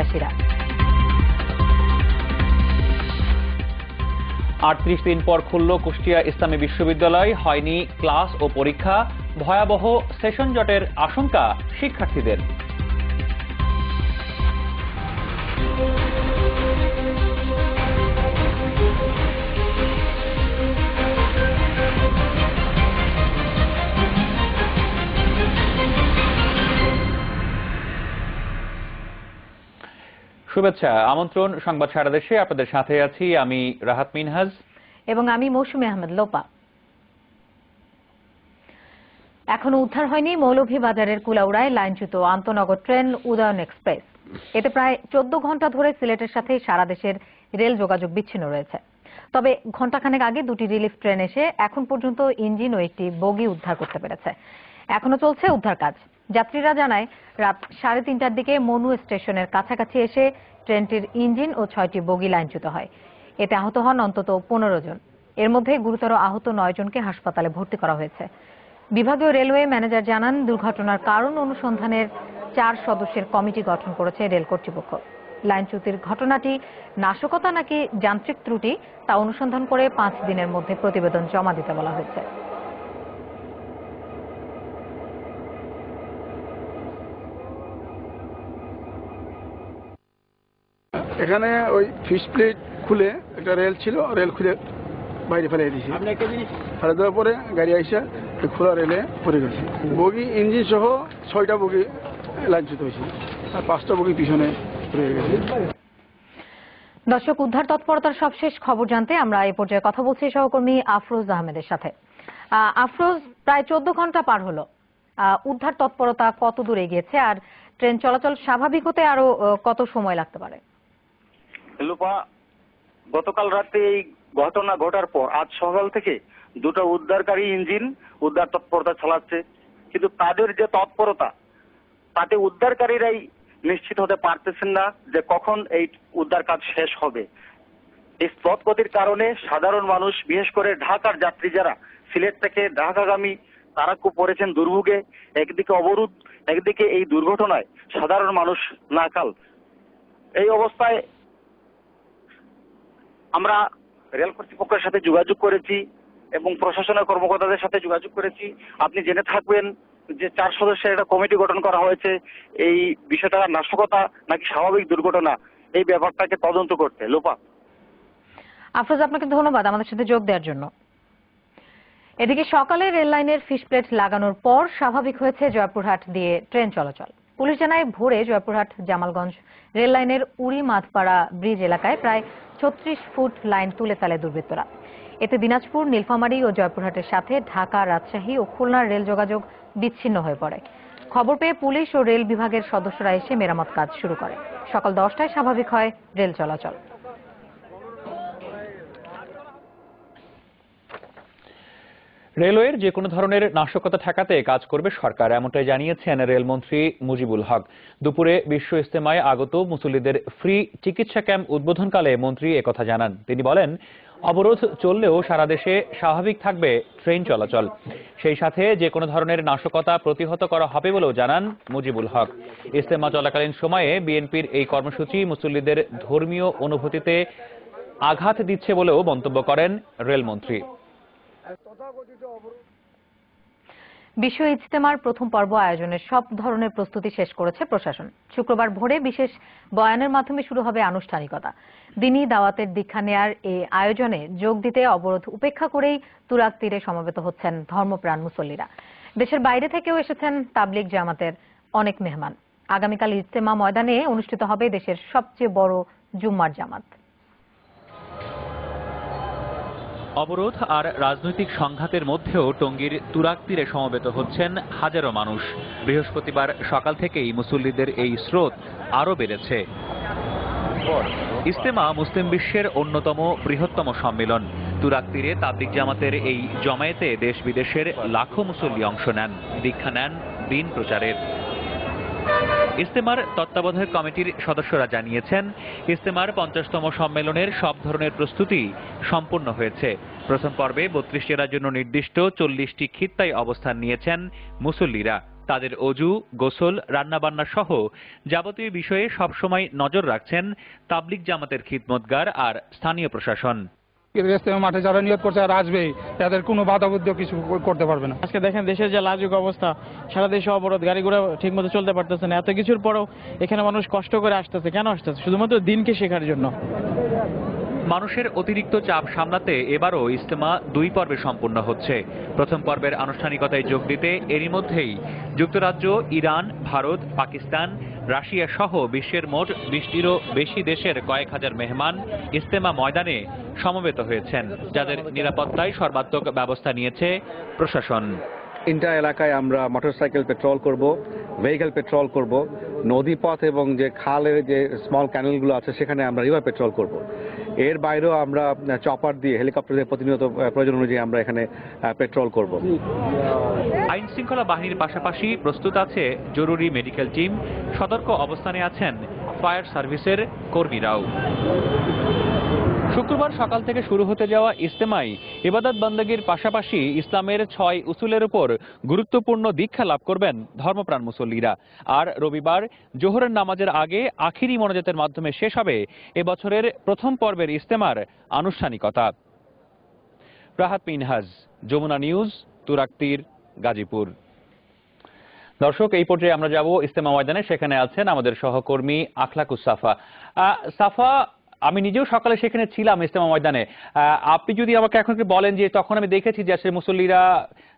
চাষিরা। আটত্রিশ দিন পর খুলল কুষ্টিয়া ইসলামী বিশ্ববিদ্যালয়। হয়নি ক্লাস ও পরীক্ষা। ভয়াবহ সেশন জটের আশঙ্কা শিক্ষার্থীদের। শুভেচ্ছা, আমন্ত্রণ, সংবাদ সারা দেশে। আপনাদের সাথে আছি আমি রাহাত মিনহাজ। এবং আমি মৌসুমী আহমেদ লোপা। এখনও উদ্ধার হয়নি মৌলভীবাজারের কুলাউড়ায় লাইনচ্যুত আন্তনগর ট্রেন উদয়ন এক্সপ্রেস। এতে প্রায় চোদ্দ ঘণ্টা ধরে সিলেটের সাথে সারা দেশের রেল যোগাযোগ বিচ্ছিন্ন রয়েছে। তবে ঘণ্টাখানেক আগে দুটি রিলিফ ট্রেন এসে এখন পর্যন্ত ইঞ্জিন ও একটি বগি উদ্ধার করতে পেরেছে। এখনও চলছে উদ্ধার কাজ। যাত্রীরা জানায়, রাত সাড়ে তিনটার দিকে মনু স্টেশনের কাছাকাছি এসে ট্রেনটির ইঞ্জিন ও ছয়টি বগি লাইনচ্যুত হয়। এতে আহত হন অন্তত পনেরো জন। এর মধ্যে গুরুতর আহত নয় জনকে হাসপাতালে ভর্তি করা হয়েছে। বিভাগীয় রেলওয়ে ম্যানেজার জানান, দুর্ঘটনার কারণ অনুসন্ধানের চার সদস্যের কমিটি গঠন করেছে রেল কর্তৃপক্ষ। লাইনচ্যুতির ঘটনাটি নাশকতা নাকি যান্ত্রিক ত্রুটি তা অনুসন্ধান করে পাঁচ দিনের মধ্যে প্রতিবেদন জমা দিতে বলা হয়েছে। এখানে ওই ফিশ প্লেট খুলে একটা রেল ছিল রেল খুলে বাইরে ফেলে দিয়েছি। ফেলে দেওয়ার পরে গাড়ি আইসা খোলা রেলে পড়ে গেছে। বগি ইঞ্জিন সহ ছয়টা বগি লাঞ্ছিত হয়েছে। আর পাঁচটা বগি পিছনে রয়ে গেছে। দর্শক উদ্ধার তৎপরতার সবশেষ খবর জানতে আমরা এই পর্যায়ে কথা বলছি সহকর্মী আফরোজ আহমেদের সাথে। আফরোজ প্রায় চোদ্দ ঘণ্টা পার হলো। উদ্ধার তৎপরতা কত দূর এগিয়েছে আর ট্রেন চলাচল স্বাভাবিক হতে আরও কত সময় লাগতে পারে? লুপা, গতকাল রাতে এই ঘটনা ঘটার পর আজ সকাল থেকে দুটো উদ্ধারকারী ইঞ্জিন উদ্ধার তৎপরতা চালাচ্ছে। কিন্তু তাদের যে তৎপরতা, তাতে উদ্ধারকারীরাই নিশ্চিত হতে পারতেছেন না যে কখন এই উদ্ধার কাজ শেষ হবে। এই স্রোতগতির কারণে সাধারণ মানুষ, বিশেষ করে ঢাকার যাত্রী যারা, সিলেট থেকে ঢাকাগামী তারা পড়েছেন দুর্ভোগে। একদিকে অবরোধ, একদিকে এই দুর্ঘটনায় সাধারণ মানুষ নাকাল। এই অবস্থায় আমরা রেল কর্তৃপক্ষের সাথে যোগাযোগ করেছি এবং প্রশাসনের কর্মকর্তাদের সাথে যোগাযোগ করেছি। আপনি জেনে থাকবেন যে চার সদস্যের একটা কমিটি গঠন করা হয়েছে। এই বিষয়টা নাশকতা নাকি স্বাভাবিক দুর্ঘটনা, এই ব্যাপারটাকে তদন্ত করতে। লোপা। আফরোজ, আপনাকে ধন্যবাদ আমাদের সাথে যোগ দেওয়ার জন্য। এদিকে সকালে রেল লাইনের ফিশ প্লেট লাগানোর পর স্বাভাবিক হয়েছে জয়পুরহাট দিয়ে ট্রেন চলাচল। পুলিশ জানায় ভোরে জয়পুরহাট জামালগঞ্জ রেল লাইনের উড়ি মাথপাড়া ব্রিজ এলাকায় প্রায় ছত্রিশ ফুট লাইন তুলে ফেলে দুর্বৃত্তরা। এতে দিনাজপুর, নীলফামারী ও জয়পুরহাটের সাথে ঢাকা, রাজশাহী ও খুলনার রেল যোগাযোগ বিচ্ছিন্ন হয়ে পড়ে। খবর পেয়ে পুলিশ ও রেল বিভাগের সদস্যরা এসে মেরামত কাজ শুরু করে। সকাল দশটায় স্বাভাবিক হয় রেল চলাচল। রেলওয়ের যে কোনো ধরনের নাশকতা ঠেকাতে কাজ করবে সরকার, এমনটাই জানিয়েছেন রেলমন্ত্রী মুজিবুল হক। দুপুরে বিশ্ব ইস্তেমায় আগত মুসল্লিদের ফ্রি চিকিৎসা ক্যাম্প উদ্বোধনকালে মন্ত্রী একথা জানান। তিনি বলেন, অবরোধ চললেও সারা দেশে স্বাভাবিক থাকবে ট্রেন চলাচল। সেই সাথে যে কোনো ধরনের নাশকতা প্রতিহত করা হবে বলেও জানান মুজিবুল হক। ইস্তেমা চলাকালীন সময়ে বিএনপির এই কর্মসূচি মুসল্লিদের ধর্মীয় অনুভূতিতে আঘাত দিচ্ছে বলেও মন্তব্য করেন রেলমন্ত্রী। বিশ্ব ইজতেমার প্রথম পর্ব আয়োজনের সব ধরনের প্রস্তুতি শেষ করেছে প্রশাসন। শুক্রবার ভোরে বিশেষ বয়ানের মাধ্যমে শুরু হবে আনুষ্ঠানিকতা। দিনী দাওয়াতের দীক্ষা নেয়ার এই আয়োজনে যোগ দিতে অবরোধ উপেক্ষা করেই তুরাক তীরে সমবেত হচ্ছেন ধর্মপ্রাণ মুসল্লিরা। দেশের বাইরে থেকেও এসেছেন তাবলিগ জামাতের অনেক মেহমান। আগামীকাল ইজতেমা ময়দানে অনুষ্ঠিত হবে দেশের সবচেয়ে বড় জুম্মার জামাত। অবরোধ আর রাজনৈতিক সংঘাতের মধ্যেও টঙ্গীর তুরাক তীরে সমবেত হচ্ছেন হাজারো মানুষ। বৃহস্পতিবার সকাল থেকেই মুসল্লিদের এই স্রোত আরও বেড়েছে। ইস্তেমা মুসলিম বিশ্বের অন্যতম বৃহত্তম সম্মেলন। তুরাক তীরে তাবলিক জামাতের এই জমায়েতে দেশ বিদেশের লাখো মুসল্লি অংশ নেন। দীক্ষা নেন দিন প্রচারের। ইস্তেমার তত্ত্বাবধায়ক কমিটির সদস্যরা জানিয়েছেন, ইস্তেমার পঞ্চাশতম সম্মেলনের সব ধরনের প্রস্তুতি সম্পূর্ণ হয়েছে। প্রথম পর্বে বত্রিশ জেলার জন্য নির্দিষ্ট চল্লিশটি খিত্তায় অবস্থান নিয়েছেন মুসল্লিরা। তাদের অজু, গোসল, রান্নাবান্না সহ যাবতীয় বিষয়ে সবসময় নজর রাখছেন তাবলিগ জামাতের খিদমতগার আর স্থানীয় প্রশাসন। মাঠে যারা নিয়োগ করছে আর আসবে তাদের কোনো বাধা বুদ্ধি কিছু করতে পারবে না। আজকে দেখেন দেশের যে লাজুক অবস্থা, সারা দেশে অবরোধ, গাড়ি ঘোড়া ঠিক মতো চলতে পারতেছে না। এত কিছুর পরেও এখানে মানুষ কষ্ট করে আসতেছে। কেন আসতেছে? শুধুমাত্র দিনকে শেখার জন্য। মানুষের অতিরিক্ত চাপ সামলাতে এবারও ইজতেমা দুই পর্বে সম্পন্ন হচ্ছে। প্রথম পর্বের আনুষ্ঠানিকতায় যোগ দিতে এরই মধ্যেই যুক্তরাজ্য, ইরান, ভারত, পাকিস্তান, রাশিয়া সহ বিশ্বের মোট বিশটিরও বেশি দেশের কয়েক হাজার মেহমান ইজতেমা ময়দানে সমবেত হয়েছেন, যাদের নিরাপত্তায় সর্বাত্মক ব্যবস্থা নিয়েছে প্রশাসন। ইন্টার এলাকায় আমরা মোটরসাইকেল পেট্রোল করব, ভেহিকেল পেট্রোল করব, নদীপথ এবং যে খালের যে স্মল ক্যানেলগুলো আছে সেখানে আমরা রিভার পেট্রোল করব। এর বাইরেও আমরা চপার দিয়ে, হেলিকপ্টার দিয়ে প্রতিনিয়ত প্রয়োজন অনুযায়ী আমরা এখানে পেট্রোল করব। আইন শৃঙ্খলা বাহিনীর পাশাপাশি প্রস্তুত আছে জরুরি মেডিকেল টিম সতর্ক অবস্থানে আছেন ফায়ার সার্ভিসের কর্মীরাও। শুক্রবার সকাল থেকে শুরু হতে যাওয়া ইস্তেমাই ইবাদত বন্দগীর পাশাপাশি ইসলামের ছয় উসুলের উপর গুরুত্বপূর্ণ দীক্ষা লাভ করবেন ধর্মপ্রাণ মুসল্লিরা। আর রবিবার জোহরের নামাজের আগে আখিরি মনোজাতের মাধ্যমে শেষ হবে এবছরের প্রথম পর্বের ইস্তেমার আনুষ্ঠানিকতা। রাহাত মিনহাজ, যমুনা নিউজ, তুরাক্তির, গাজীপুর। দর্শক, এই পর্যায়ে আমরা যাব ইস্তেমা ময়দানে। সেখানে আছেন আমাদের সহকর্মী আখলাকুস সাফা। সাফা আমি নিজেও সকালে সেখানে ছিলাম ইস্তেমা ময়দানে। আপনি যদি আমাকে এখন বলেন যে তখন আমি দেখেছি যে আসলে মুসল্লিরা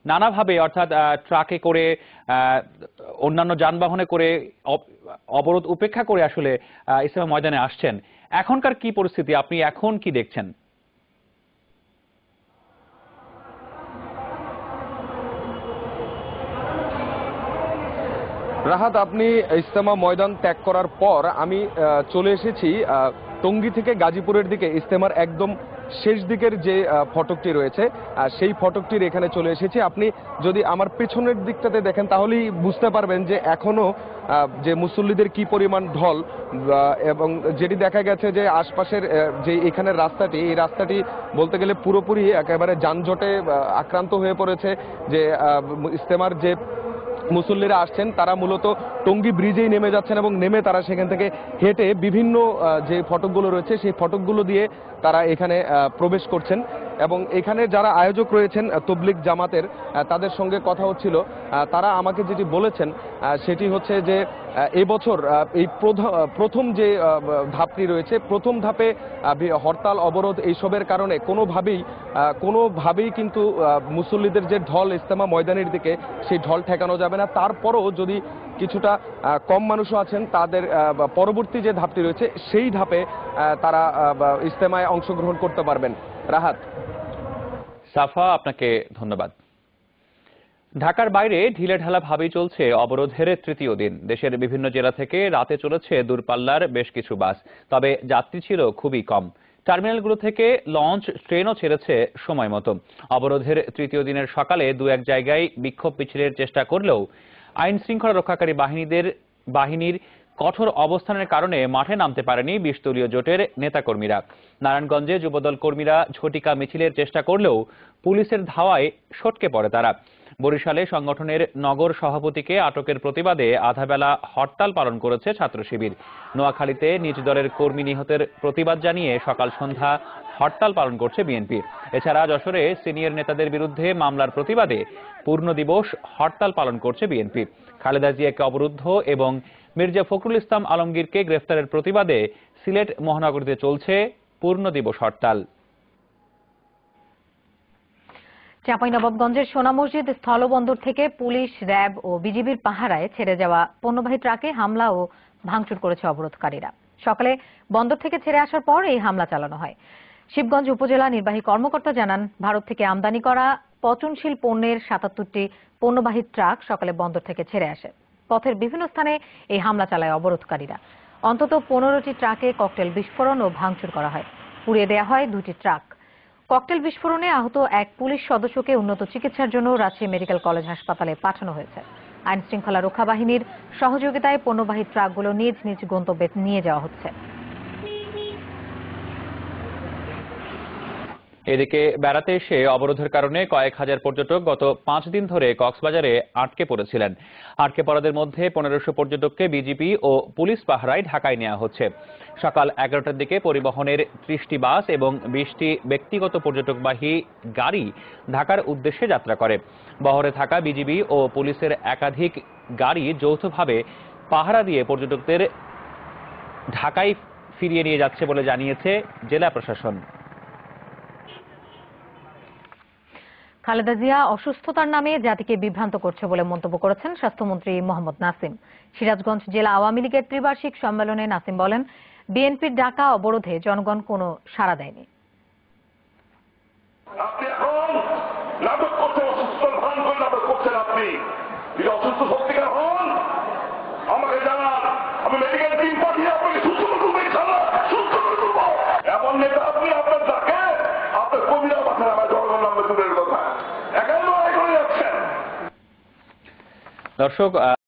নানাভাবে অর্থাৎ ট্রাকে করে অন্যান্য যানবাহনে করে অবরোধ উপেক্ষা করে আসলে আহ, ইস্তেমা ময়দানে আসছেন। এখনকার কি পরিস্থিতি? আপনি এখন কি দেখছেন? রাহাত আপনি ইস্তেমা ময়দান ত্যাগ করার পর আমি চলে এসেছি টঙ্গী থেকে গাজীপুরের দিকে ইস্তেমার একদম শেষ দিকের যে ফটকটি রয়েছে সেই ফটকটির এখানে চলে এসেছি। আপনি যদি আমার পেছনের দিকটাতে দেখেন তাহলেই বুঝতে পারবেন যে এখনও আহ, যে মুসল্লিদের কি পরিমাণ ঢল এবং যেটি দেখা গেছে যে আশপাশের যে এখানের রাস্তাটি এই রাস্তাটি বলতে গেলে পুরোপুরি একেবারে যানজটে আক্রান্ত হয়ে পড়েছে যে ইস্তেমার যে মুসল্লিরা আসছেন, তারা মূলত টঙ্গী ব্রিজেই নেমে যাচ্ছেন এবং নেমে তারা সেখান থেকে হেঁটে বিভিন্ন যে ফটকগুলো রয়েছে, সেই ফটকগুলো দিয়ে তারা এখানে প্রবেশ করছেন। এবং এখানে যারা আয়োজক রয়েছেন তবলিক জামাতের তাদের সঙ্গে কথা হচ্ছিল। তারা আমাকে যেটি বলেছেন সেটি হচ্ছে যে এবছর এই প্রথম যে ধাপটি রয়েছে, প্রথম ধাপে হরতাল, অবরোধ এইসবের কারণে কোনোভাবেই কোনোভাবেই কিন্তু মুসল্লিদের যে ঢল ইস্তেমা ময়দানের দিকে সেই ঢল ঠেকানো যাবে না। তারপরও যদি কিছুটা কম মানুষও আছেন, তাদের পরবর্তী যে ধাপটি রয়েছে, সেই ধাপে তারা ইস্তেমায় অংশগ্রহণ করতে পারবেন। রাহাত। সাফা, আপনাকে ধন্যবাদ। ঢাকার বাইরে ঢিলে ঢালা ভাবেই চলছে অবরোধের তৃতীয় দিন। দেশের বিভিন্ন জেলা থেকে রাতে চলেছে দূরপাল্লার বেশ কিছু বাস, তবে যাত্রী ছিল খুবই কম। টার্মিনালগুলো থেকে লঞ্চ, ট্রেনও ছেড়েছে সময় মতো। অবরোধের তৃতীয় দিনের সকালে দু এক জায়গায় বিক্ষোভ মিছিলের চেষ্টা করলেও আইন শৃঙ্খলা রক্ষাকারী বাহিনীদের, বাহিনীর কঠোর অবস্থানের কারণে মাঠে নামতে পারেনি বিশদলীয় জোটের নেতাকর্মীরা। নারায়ণগঞ্জে যুবদল কর্মীরা ঝটিকা মিছিলের চেষ্টা করলেও পুলিশের ধাওয়ায় সটকে পড়ে তারা। বরিশালে সংগঠনের নগর সভাপতিকে আটকের প্রতিবাদে আধাবেলা হরতাল পালন করেছে ছাত্র শিবির নোয়াখালীতে নিজ দলের কর্মী নিহতের প্রতিবাদ জানিয়ে সকাল সন্ধ্যা হরতাল পালন করছে বিএনপি। এছাড়া যশোরে সিনিয়র নেতাদের বিরুদ্ধে মামলার প্রতিবাদে পূর্ণ দিবস হরতাল পালন করছে বিএনপি। খালেদা জিয়াকে অবরুদ্ধ এবং মির্জা ফখরুল ইসলাম আলমগীরকে গ্রেফতারের প্রতিবাদে সিলেট মহানগরীতে চলছে পূর্ণ দিবস হরতাল। চাঁপাইনবাবগঞ্জের সোনা মসজিদ স্থলবন্দর থেকে পুলিশ, র্যাব ও বিজিবির পাহারায় ছেড়ে যাওয়া পণ্যবাহী ট্রাকে হামলা ও ভাঙচুর করেছে অবরোধকারীরা। সকালে বন্দর থেকে ছেড়ে আসার পর এই হামলা চালানো হয়। শিবগঞ্জ উপজেলা নির্বাহী কর্মকর্তা জানান, ভারত থেকে আমদানি করা পচনশীল পণ্যের সাতাত্তরটি পণ্যবাহী ট্রাক সকালে বন্দর থেকে ছেড়ে আসে। পথের বিভিন্ন স্থানে এই হামলা চালায় অবরোধকারীরা। অন্তত পনেরোটি ট্রাকে ককটেল বিস্ফোরণ ও ভাঙচুর করা হয়। পুড়িয়ে দেওয়া হয় দুটি ট্রাক। ককটেল বিস্ফোরণে আহত এক পুলিশ সদস্যকে উন্নত চিকিৎসার জন্য রাজশাহী মেডিকেল কলেজ হাসপাতালে পাঠানো হয়েছে। আইন শৃঙ্খলা রক্ষা বাহিনীর সহযোগিতায় পণ্যবাহী ট্রাকগুলো নিজ নিজ গন্তব্যে নিয়ে যাওয়া হচ্ছে। এদিকে বেড়াতে এসে অবরোধের কারণে কয়েক হাজার পর্যটক গত পাঁচ দিন ধরে কক্সবাজারে আটকে পড়েছিলেন। আটকে পড়াদের মধ্যে পনেরোশো পর্যটককে বিজিপি ও পুলিশ পাহারায় ঢাকায় নেওয়া হচ্ছে। সকাল এগারোটার দিকে পরিবহনের ত্রিশটি বাস এবং বিশটি ব্যক্তিগত পর্যটকবাহী গাড়ি ঢাকার উদ্দেশ্যে যাত্রা করে। বহরে থাকা বিজিবি ও পুলিশের একাধিক গাড়ি যৌথভাবে পাহারা দিয়ে পর্যটকদের ঢাকায় ফিরিয়ে নিয়ে যাচ্ছে বলে জানিয়েছে জেলা প্রশাসন। খালেদা জিয়া অসুস্থতার নামে জাতিকে বিভ্রান্ত করছে বলে মন্তব্য করেছেন স্বাস্থ্যমন্ত্রী মোহাম্মদ নাসিম। সিরাজগঞ্জ জেলা আওয়ামী লীগের ত্রিবার্ষিক সম্মেলনে নাসিম বলেন, বিএনপির ডাকা অবরোধে জনগণ কোনো সাড়া দেয়নি। আপনি অসুস্থ হন, আমাকে জানান, আমি মেডিকেল টিম দর্শক